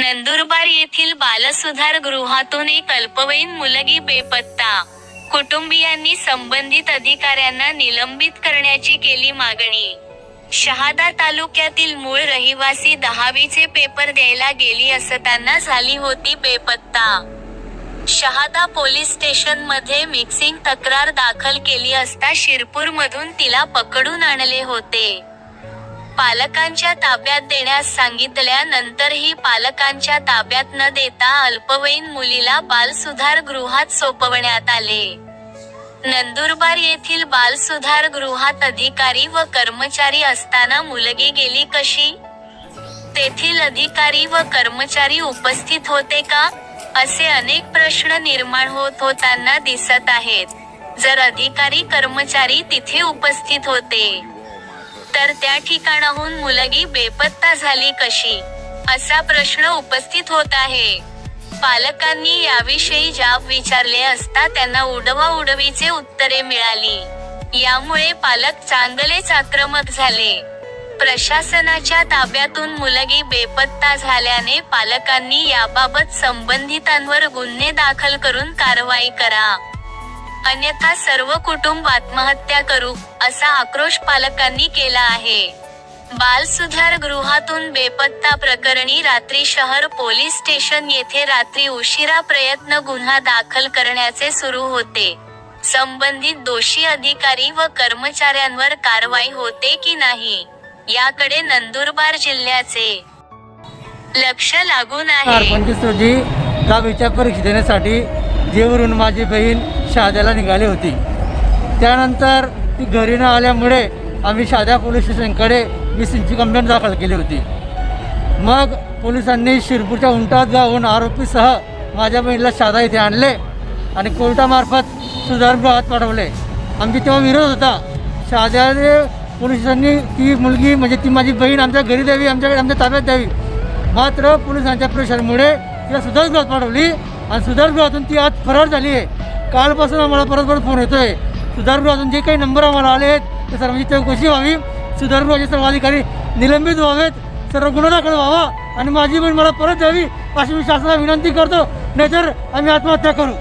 नंदुरबार येथील बालसुधार गृहातून एक अल्पवयीन मुलगी बेपत्ता. कुटुंबियांनी संबंधित अधिकाऱ्यांना निलंबित करण्याची केली मागणी. शहादा तालुक्यातील मूळ रहिवासी दहावीचे पेपर द्यायला गेली असताना झाली होती बेपत्ता. शहादा पोलीस स्टेशनमध्ये मिक्सिंग तक्रार दाखल केली असता शिरपूर मधून तिला पकडून आणले होते. पालकांच्या ताब्यात देण्यास सांगितल्यानंतरही पालकांच्या ताब्यात न देता अल्पवयीन मुलीला बालसुधार गृहात सोपवण्यात आले. नंदुरबार येथील बालसुधार गृहात अधिकारी व कर्मचारी असताना मुलगी गेली कशी? तेथील अधिकारी व कर्मचारी उपस्थित होते का? असे अनेक प्रश्न निर्माण होत होताना दिसत आहेत. जर अधिकारी कर्मचारी तिथे उपस्थित होते. तर त्या ठिकाणाहून मुलगी बेपत्ता झाली कशी? असा प्रश्न उपस्थित होत आहे. पालकांनी याविषयी जाब विचारले असता त्यांना उडवा उडवीचे उत्तरे मिळाली. यामुळे पालक चांगलेच आक्रमक झाले. प्रशासनाच्या ताब्यातून मुलगी बेपत्ता झाल्याने पालकांनी याबाबत संबंधितांवर गुन्हे दाखल करून कारवाई करा. अन्यथा सर्व कुटुंब आत्महत्या करू असा आक्रोश पालकांनी केला आहे. बाल सुधार गृहातून बेपत्ता प्रकरणी रात्री शहर पोलीस स्टेशन येथे रात्री उशिरा प्रयत्न गुन्हा दाखल करण्याचे सुरू होते. संबंधित दोषी अधिकारी व कर्मचाऱ्यांवर कारवाई होते की नाही याकडे नंदुरबार जिल्ह्याचे लक्ष लागून आहे. पंचवीस रोजी दहावीच्या परीक्षा देण्यासाठी जेवरून माझी बहीण शहाद्याला निघाली होती. त्यानंतर ती घरी न आल्यामुळे आम्ही शहाद्या पोलीस स्टेशनकडे मिसिंगची कंप्लेंट दाखल केली होती. मग पोलिसांनी शिरपूरच्या उंटात जाऊन आरोपीसह माझ्या बहिणीला शहादा इथे आणले आणि कोर्टामार्फत सुधारगृहात पाठवले. आमची तेव्हा विरोध होता. शहाद्याने पोलिसांनी ती मुलगी म्हणजे ती माझी बहीण आमच्या घरी द्यावी आमच्याकडे आमच्या ताब्यात द्यावी. मात्र पोलिसांच्या प्रेशरमुळे तिला सुधारगृहात पाठवली. आणि सुधारगृहातून ती आज फरार झाली आहे. कालपासून आम्हाला परत परत फोन येतो आहे सुधारगृहातून जे काही नंबर आम्हाला आले आहेत ते सर्वांची चौकशी व्हावी. सुधारगृहाचे सर्व अधिकारी निलंबित व्हावेत. सर्व गुन्हा दाखल व्हावा. आणि माझी बहीण मला परत द्यावी अशी मी शासनाला विनंती करतो. नाहीतर आम्ही आत्महत्या करू.